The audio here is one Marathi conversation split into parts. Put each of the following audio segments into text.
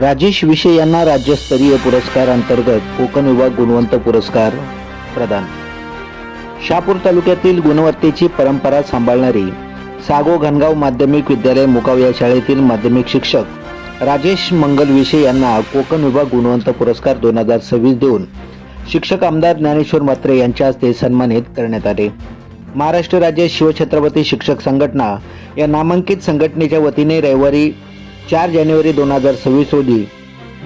राजेश विषे यांना राज्यस्तरीय पुरस्कार अंतर्गत कोकण विभाग गुणवंत पुरस्कार प्रदान. शहापूर तालुक्यातील गुणवत्तेची परंपरा सांभाळणारी सागो घनगाव माध्यमिक विद्यालय मुकाव या शाळेतील माध्यमिक शिक्षक राजेश मंगल विषे यांना कोकण विभाग गुणवंत पुरस्कार दोन हजार सव्वीस देऊन शिक्षक आमदार ज्ञानेश्वर मात्रे यांच्या हस्ते सन्मानित करण्यात आले. महाराष्ट्र राज्य शिवछत्रपती शिक्षक संघटना या नामांकित संघटनेच्या वतीने रविवारी चार जानेवारी दोन हजार सव्वीस रोजी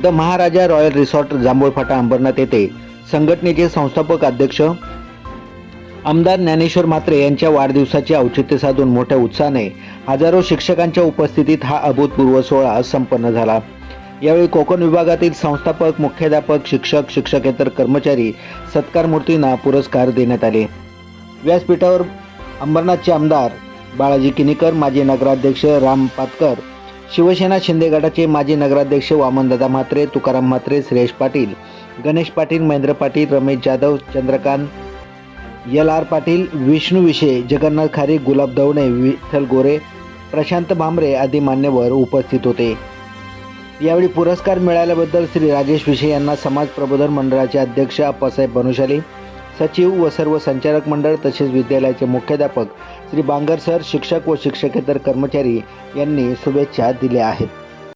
the Maharaja royal resort Jambhulphata Ambernath येथे संघटनेचे संस्थापक अध्यक्ष आमदार ज्ञानेश्वर मात्रे यांच्या वाढदिवसाचे औचित्य साधून मोठ्या उत्साहाने हजारो शिक्षकांच्या उपस्थितीत हा अभूतपूर्व सोहळा संपन्न झाला. यावेळी कोकण विभागातील संस्थापक मुख्याध्यापक शिक्षक शिक्षकेतर कर्मचारी सत्कार मूर्तींना पुरस्कार देण्यात आले. व्यासपीठावर अंबरनाथचे आमदार बाळाजी किनीकर माजी नगराध्यक्ष राम पातकर शिवसेना शिंदे गटाचे माजी नगराध्यक्ष वामनदादा म्हात्रे तुकाराम म्हात्रे सुरेश पाटील गणेश पाटील महेंद्र पाटील रमेश जाधव चंद्रकांत एल आर पाटील विष्णू विषे जगन्नाथ खारी गुलाब दवणे विठ्ठल गोरे प्रशांत भामरे आदी मान्यवर उपस्थित होते. यावेळी पुरस्कार मिळाल्याबद्दल श्री राजेश विषे यांना समाज प्रबोधन मंडळाचे अध्यक्ष अप्पासाहेब बनुशाली सचिव व सर्व संचालक मंडळ तसेच विद्यालयाचे मुख्याध्यापक श्री बांगर सर शिक्षक व शिक्षकेतर कर्मचारी यांनी शुभेच्छा दिल्या आहेत.